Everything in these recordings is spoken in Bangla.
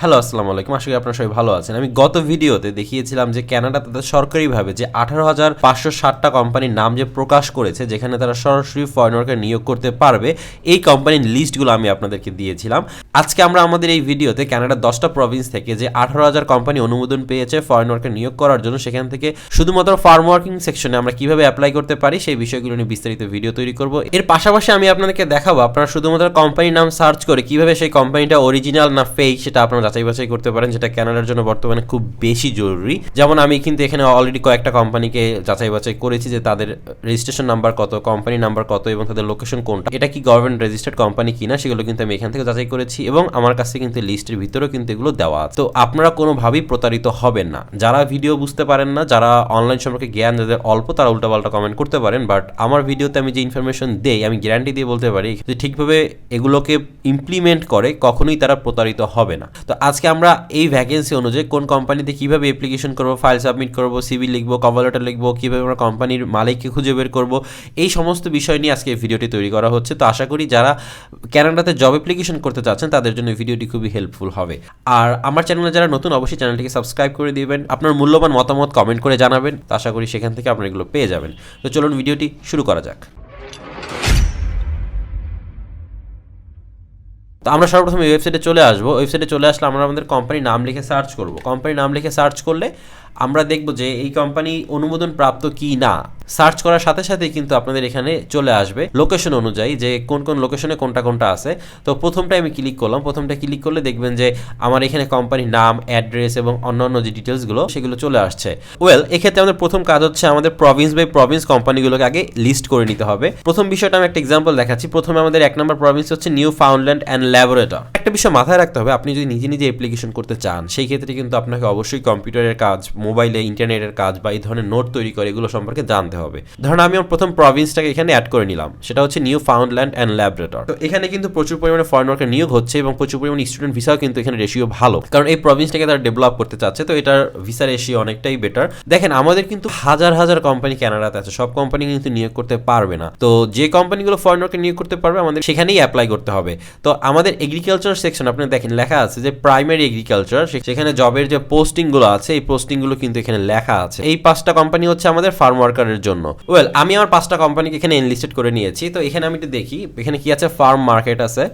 হ্যালো, আসসালামু আলাইকুম। আশা করি আপনারা সবাই ভালো আছেন। আমি গত ভিডিওতে দেখিয়েছিলাম যে কানাডা তাদের সরকারিভাবে যে আঠারো হাজার পাঁচশো ষাটটা কোম্পানির নাম যে প্রকাশ করেছে, যেখানে তারা সরাসরি ফরেনারকে নিয়োগ করতে পারবে, এই কোম্পানির লিস্টগুলো আমি আপনাদেরকে দিয়েছিলাম। আজকে আমরা আমাদের এই ভিডিওতে কানাডার দশটা প্রভিন্স থেকে যে আঠারো হাজার কোম্পানি অনুমোদন পেয়েছে ফরেনারকে নিয়োগ করার জন্য, সেখান থেকে শুধুমাত্র ফার্ম ওয়ার্কিং সেকশনে আমরা কীভাবে অ্যাপ্লাই করতে পারি, সেই বিষয়গুলো নিয়ে বিস্তারিত ভিডিও তৈরি করব। এর পাশাপাশি আমি আপনাদেরকে দেখাবো, আপনারা শুধুমাত্র কোম্পানির নাম সার্চ করে কীভাবে সেই কোম্পানিটা অরিজিনাল না ফেক সেটা আপনারা যাচাই বাছাই করতে পারেন, যেটা ক্যানাডার জন্য বর্তমানে খুব বেশি জরুরি। যেমন আমি কিন্তু এখানে অলরেডি কয়েকটা কোম্পানিকে যাচাই বাছাই করেছি যে তাদের রেজিস্ট্রেশন নাম্বার কত কোম্পানি নাম্বার কত এবং তাদের লোকেশন কোনটা, এটা কি গভর্নমেন্ট রেজিস্টার্ড কোম্পানি কিনা, সেগুলো কিন্তু আমি এখান থেকে যাচাই করেছি। এবং আমার কাছে কিন্তু লিস্টের ভিতরেও কিন্তু এগুলো দেওয়া তো আপনারা কোনোভাবেই প্রতারিত হবেন না। যারা ভিডিও বুঝতে পারেন না, যারা অনলাইন সম্পর্কে জ্ঞান যাদের অল্প, তারা উল্টাপাল্টা কমেন্ট করতে পারেন। বাট আমার ভিডিওতে আমি যে ইনফরমেশন দেই, আমি গ্যারান্টি দিয়ে বলতে পারি যে ঠিকভাবে এগুলোকে ইমপ্লিমেন্ট করে কখনোই তারা প্রতারিত হবে না। তো আজকে আমরা এই ভ্যাকেন্সি অনুযায়ী কোন কোম্পানিতে কীভাবে অ্যাপ্লিকেশন করব ফাইল সাবমিট করব সিভি লিখব কভার লেটার লিখব, কীভাবে আমরা কোম্পানির মালিককে খুঁজে বের করব, এই সমস্ত বিষয় নিয়ে আজকে ভিডিওটি তৈরি করা হচ্ছে। তো আশা করি যারা ক্যানাডাতে জব অ্যাপ্লিকেশন করতে চাচ্ছেন তাদের জন্য ভিডিওটি খুবই হেল্পফুল হবে। আর আমার চ্যানেলে যারা নতুন, অবশ্যই চ্যানেলটিকে সাবস্ক্রাইব করে দিবেন। আপনার মূল্যবান মতামত কমেন্ট করে জানাবেন। আশা করি সেখান থেকে আপনারা এগুলো পেয়ে যাবেন। তো চলুন ভিডিওটি শুরু করা যাক। তো আমরা সর্বপ্রথম এই ওয়েবসাইটে চলে আসব। ওয়েবসাইটে চলে আসলে আমরা আমাদের কোম্পানির নাম লিখে সার্চ করব। কোম্পানির নাম লিখে সার্চ করলে আমরা দেখব যে এই কোম্পানি অনুমোদন প্রাপ্ত কি না। সার্চ করার সাথে সাথেই কিন্তু আপনাদের এখানে চলে আসবে লোকেশন অনুযায়ী যে কোন কোন লোকেশনে কোনটা কোনটা আছে। তো প্রথমটা আমি ক্লিক করলাম। প্রথমটা ক্লিক করলে দেখবেন যে আমার এখানে কোম্পানির নাম অ্যাড্রেস এবং অন্যান্য যে ডিটেলসগুলো সেগুলো চলে আসছে। ওয়েল এক্ষেত্রে আমাদের প্রথম কাজ হচ্ছে আমাদের প্রভিন্স বাই প্রভিন্স কোম্পানিগুলোকে আগে লিস্ট করে নিতে হবে। প্রথম বিষয়টা আমি একটা এক্সাম্পল দেখাচ্ছি। প্রথমে আমাদের এক নম্বর প্রভিন্স হচ্ছে নিউ ফাউন্ডল্যান্ড অ্যান্ড ল্যাবরেটর একটা বিষয় মাথায় রাখতে হবে, আপনি যদি নিজে নিজে অ্যাপ্লিকেশন করতে চান, সেই ক্ষেত্রে কিন্তু আপনাকে অবশ্যই কম্পিউটারের কাজ মোবাইলে ইন্টারনেটের কাজ বা এই ধরনের নোট তৈরি করে এগুলো সম্পর্কে জানতে হবে। ধরুন আমি আমার প্রথম প্রভিন্সটাকে এখানে অ্যাড করে নিলাম। সেটা হচ্ছে নিউ ফাউন্ডল্যান্ড অ্যান্ড ল্যাবরেটর তো এখানে কিন্তু প্রচুর পরিমাণে ফরেন ওয়ার্কের নিয়োগ হচ্ছে এবং প্রচুর পরিমাণে স্টুডেন্ট ভিসাও কিন্তু এখানে রেশিও ভালো। কারণ এই প্রভিন্সটাকে তারা ডেভেলপ করতে চাচ্ছে, তো এটার ভিসা রেশিও অনেকটাই বেটার দেখেন, আমাদের কিন্তু হাজার হাজার কোম্পানি কানাডাতে আছে। সব কোম্পানি কিন্তু নিয়োগ করতে পারবে না। তো যে কোম্পানিগুলো ফরেন ওয়ার্কে নিয়োগ করতে পারবে, আমাদের সেখানেই অ্যাপ্লাই করতে হবে। তো আমাদের এগ্রিকালচার সেকশন আপনি দেখেন, লেখা আছে যে প্রাইমারি এগ্রিকালচার সেখানে জবের যে পোস্টিংগুলো আছে, এই পোস্টিংগুলো কিন্তু এখানে লেখা আছে। এই পাঁচটা কোম্পানি হচ্ছে আমাদের ফার্ম ওয়ার্কারের জন্য। ওয়েল আমি আমার পাঁচটা কোম্পানিকে এখানে এনলিস্টেড করে নিয়েছি। তো এখানে আমি একটু দেখি, এখানে কি আছে? ফার্ম মার্কেট আছে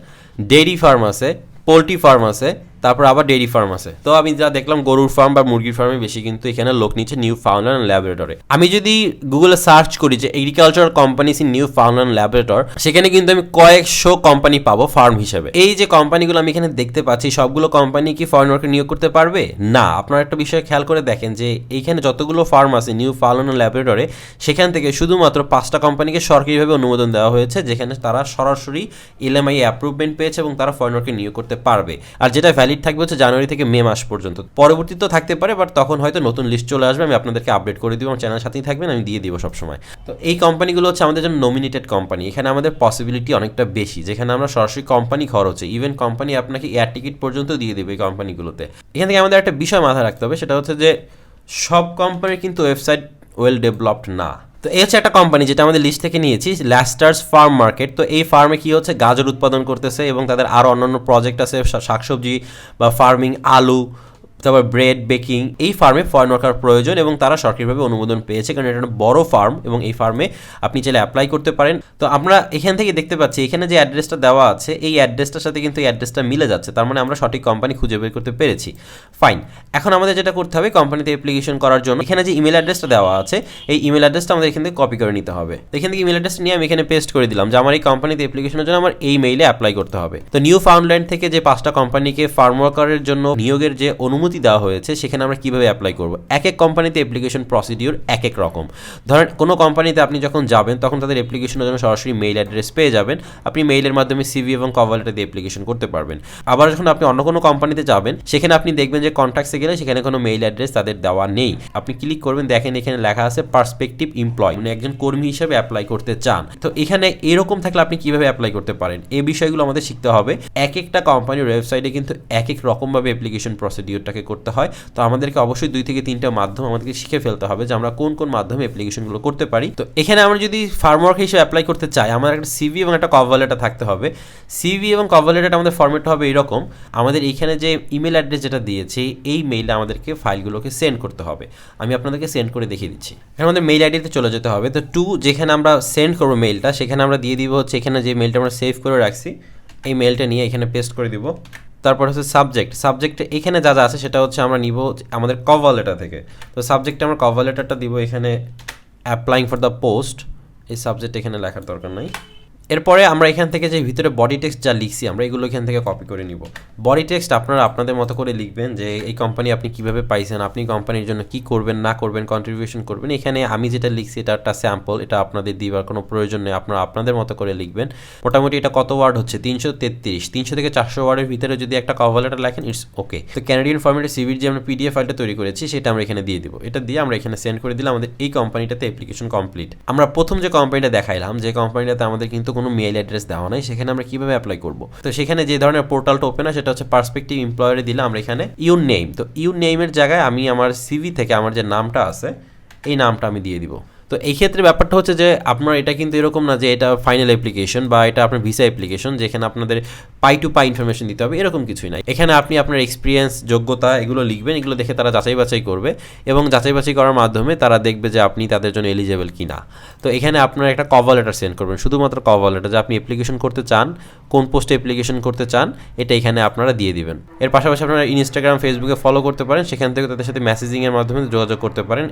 ডেইরি ফার্ম আছে পোলট্রি ফার্ম আছে তারপর আবার ডেইরি ফার্ম আছে। তো আমি যা দেখলাম, গরুর ফার্ম বা মুরগির ফার্মে বেশি, কিন্তু এখানে লোক নিচ্ছে নিউ ফাউন্ডল্যান্ড ল্যাবরেটরে আমি যদি গুগলে সার্চ করি যে agriculture companies in Newfoundland Labrador সেখানে কিন্তু আমি কয়েকশো কোম্পানি পাবো ফার্ম হিসেবে। এই যে কোম্পানিগুলো আমি এখানে দেখতে পাচ্ছি, সবগুলো কোম্পানি কি ফরেন ওয়ার্কে নিয়োগ করতে পারবে? না। আপনারা একটা বিষয় খেয়াল করে দেখেন যে এইখানে যতগুলো ফার্ম আছে নিউ ফাউন্ডল্যান্ড ল্যাবরেটরে সেখান থেকে শুধুমাত্র পাঁচটা কোম্পানিকে সরকারিভাবে অনুমোদন দেওয়া হয়েছে, যেখানে তারা সরাসরি এলএমআই অ্যাপ্রুভমেন্ট পেয়েছে এবং তারা ফরেন ওয়ার্কে নিয়োগ করতে পারবে। আর যেটা ভ্যালিড থাকবে হচ্ছে জানুয়ারি থেকে মে মাস পর্যন্ত। পরবর্তী তো থাকতে পারে বাট তখন হয়তো নতুন লিস্ট চলে আসবে, আমি আপনাদেরকে আপডেট করে দিব, আমার চ্যানেলের সাথেই থাকবেন, আমি দিয়ে দিব সবসময়। তো এই কোম্পানিগুলো হচ্ছে আমাদের জন্য নমিনেটেড কোম্পানি এখানে আমাদের পসিবিলিটি অনেকটা বেশি, যেখানে আমরা সরাসরি কোম্পানি খরচে ইভেন কোম্পানি আপনাকে এয়ার টিকিট পর্যন্ত দিয়ে দেবে এই কোম্পানিগুলোতে এখান থেকে আমাদের একটা বিষয় মাথায় রাখতে হবে, সেটা হচ্ছে যে সব কোম্পানির কিন্তু ওয়েবসাইট ওয়েল ডেভেলপড না। তো এই হচ্ছে একটা কোম্পানি যেটা আমাদের লিস্ট থেকে নিয়েছি ল্যাস্টার্স ফার্ম মার্কেট তো এই ফার্মে কী হচ্ছে? গাজর উৎপাদন করতেছে এবং তাদের আরও অন্যান্য প্রজেক্ট আছে, শাকসবজি বা ফার্মিং আলু। তারপর ব্রেড বেকিং এই ফার্মে ফরেন ওয়ার্কার প্রয়োজন এবং তারা সরকারিভাবে অনুমোদন পেয়েছে কারণ এটা একটা বড় ফার্ম এবং এই ফার্মে আপনি চাইলে অ্যাপ্লাই করতে পারেন। তো আমরা এখান থেকে দেখতে পাচ্ছি, এখানে যে অ্যাড্রেসটা দেওয়া আছে, এই অ্যাড্রেসটার সাথে কিন্তু এই অ্যাড্রেসটা মিলে যাচ্ছে। তার মানে আমরা সঠিক কোম্পানি খুঁজে বের করতে পেরেছি। ফাইন এখন আমাদের যেটা করতে হবে কোম্পানিতে অ্যাপ্লিকেশন করার জন্য এখানে যে ইমেল অ্যাড্রেসটা দেওয়া আছে, এই ইমেল অ্যাড্রেসটা আমাদের এখান থেকে কপি করে নিতে হবে। এখান থেকে ইমেল অ্যাড্রেসটা নিয়ে আমি এখানে পেস্ট করে দিলাম যে আমার এই কোম্পানিতে অ্যাপ্লিকেশনের জন্য আমার এই মেইলে অ্যাপ্লাই করতে হবে। তো নিউ ফাউন্ডল্যান্ড থেকে যে পাঁচটা কোম্পানিকে ফার্ম ওয়ার্কারের জন্য নিয়োগের যে অনুমতি দেওয়া হয়েছে, সেখানে আমরা কীভাবে অ্যাপ্লাই করব? এক এক কোম্পানিতে অ্যাপ্লিকেশন প্রসিডিউর এক এক রকম। ধরেন, কোনো কোম্পানিতে আপনি যখন যাবেন, তখন তাদের অ্যাপ্লিকেশনের জন্য সরাসরি মেইল অ্যাড্রেস পেয়ে যাবেন। আপনি মেইলের মাধ্যমে সিভি এবং কভার লেটার দিয়ে অ্যাপ্লিকেশন করতে পারবেন। আবার যখন আপনি অন্য কোনো কোম্পানিতে যাবেন, সেখানে আপনি দেখবেন যে কন্ট্যাক্টসে গেলে সেখানে কোনো মেইল অ্যাড্রেস তাদের দেওয়া নেই। আপনি ক্লিক করবেন, দেখেন এখানে লেখা আছে পার্সপেক্টিভ এমপ্লয় মানে একজন কর্মী হিসেবে অ্যাপ্লাই করতে চান। তো এখানে এরকম থাকলে আপনি কীভাবে অ্যাপ্লাই করতে পারেন? এই বিষয়গুলো আমাদের শিখতে হবে। এক একটা কোম্পানির ওয়েবসাইটে কিন্তু এক এক রকমভাবে অ্যাপ্লিকেশন প্রসিডিউরটাকে আমাদেরকে করতে হয়। তো আমাদেরকে অবশ্যই দুই থেকে তিনটা মাধ্যম আমাদেরকে শিখে ফেলতে হবে যে আমরা কোন কোন মাধ্যমে অ্যাপ্লিকেশনগুলো করতে পারি। তো এখানে আমরা যদি ফার্মওয়ার্ক হিসেবে অ্যাপ্লাই করতে চাই, আমার একটা সিভি এবং একটা কভার লেটার থাকতে হবে। সিভি এবং কভার লেটারটা আমাদের ফর্মেট হবে এরকম, আমাদের এইখানে যে ইমেল অ্যাড্রেস যেটা দিয়েছে, এই মেইলে আমাদেরকে ফাইলগুলোকে সেন্ড করতে হবে। আমি আপনাদেরকে সেন্ড করে দেখিয়ে দিচ্ছি। এখানে আমাদের মেইল আইডিতে চলে যেতে হবে। তো টু যেখানে আমরা সেন্ড করব মেইলটা সেখানে আমরা দিয়ে দিব হচ্ছে এখানে যে মেইলটা আমরা সেভ করে রাখছি, এই মেইলটা নিয়ে এখানে পেস্ট করে দিব। তারপর হচ্ছে সাবজেক্ট সাবজেক্ট এখানে যা যা আছে সেটা হচ্ছে আমরা নিব আমাদের কভার লেটার থেকে। তো সাবজেক্টে আমরা কভার লেটারটা দিব এখানে অ্যাপ্লাইং ফর দ্য পোস্ট এই সাবজেক্ট এখানে লেখার দরকার নাই। এরপরে আমরা এখান থেকে যে ভিতরে বডি টেক্সট যা লিখছি, আমরা এগুলো এখান থেকে কপি করে নিব। বডি টেক্সট আপনারা আপনাদের মতো করে লিখবেন যে, এই কোম্পানি আপনি কীভাবে পাইছেন? আপনি কোম্পানির জন্য কি করবেন, না করবেন কন্ট্রিবিউশন করবেন? এখানে আমি যেটা লিখছি, এটা একটা স্যাম্পল এটা আপনাদের দিবার কোনো প্রয়োজন নেই। আপনারা আপনাদের মতো করে লিখবেন। মোটামুটি এটা কত ওয়ার্ড হচ্ছে? তিনশো তেত্রিশ। তিনশো থেকে চারশো ওয়ার্ডের ভিতরে যদি একটা কভার লেটার লেখেন ইটস ওকে তো ক্যানাডিয়ান ফর্মেটে সিভির যে আমরা পিডিএফ ফাইলটা তৈরি করেছি, সেটা আমরা এখানে দিয়ে দিব। এটা দিয়ে আমরা এখানে সেন্ড করে দিলে আমাদের এই কোম্পানিটাতে অ্যাপ্লিকেশন কমপ্লিট আমরা প্রথম যে কোম্পানিটা দেখাইলাম, যে কোম্পানিটাতে আমাদের কিন্তু কোনো মেইল অ্যাড্রেস দেওয়া নাই, সেখানে আমরা কীভাবে অ্যাপ্লাই করব? তো সেখানে যে ধরনের পোর্টালটা ওপেন হয়, সেটা হচ্ছে পার্সপেক্টিভ এমপ্লয়ারে দিলে আমরা এখানে ইউ নেম তো ইউ নেমের জায়গায় আমি আমার সিভি থেকে আমার যে নামটা আছে, এই নামটা আমি দিয়ে দিব। তো এই ক্ষেত্রে ব্যাপারটা হচ্ছে যে আপনার এটা কিন্তু এরকম না যে এটা ফাইনাল অ্যাপ্লিকেশন বা এটা আপনার ভিসা অ্যাপ্লিকেশন যেখানে আপনাদের পাই টু পাই ইনফরমেশন দিতে হবে, এরকম কিছুই নাই। এখানে আপনি আপনার এক্সপিরিয়েন্স যোগ্যতা এগুলো লিখবেন, এগুলো দেখে তারা যাচাই বাছাই করবে এবং যাচাই বাছাই করার মাধ্যমে তারা দেখবে যে আপনি তাদের জন্য এলিজেবল কি না তো এখানে আপনার একটা কভার লেটার সেন্ড করবেন, শুধুমাত্র কভার লেটার যে আপনি অ্যাপ্লিকেশন করতে চান, কোন পোস্টে অ্যাপ্লিকেশন করতে চান, এটা এখানে আপনারা দিয়ে দিবেন। এর পাশাপাশি আপনারা ইনস্টাগ্রাম ফেসবুকে ফলো করতে পারেন, সেখান থেকে তাদের সাথে মেসেজিংয়ের মাধ্যমে যোগাযোগ করতে পারেন।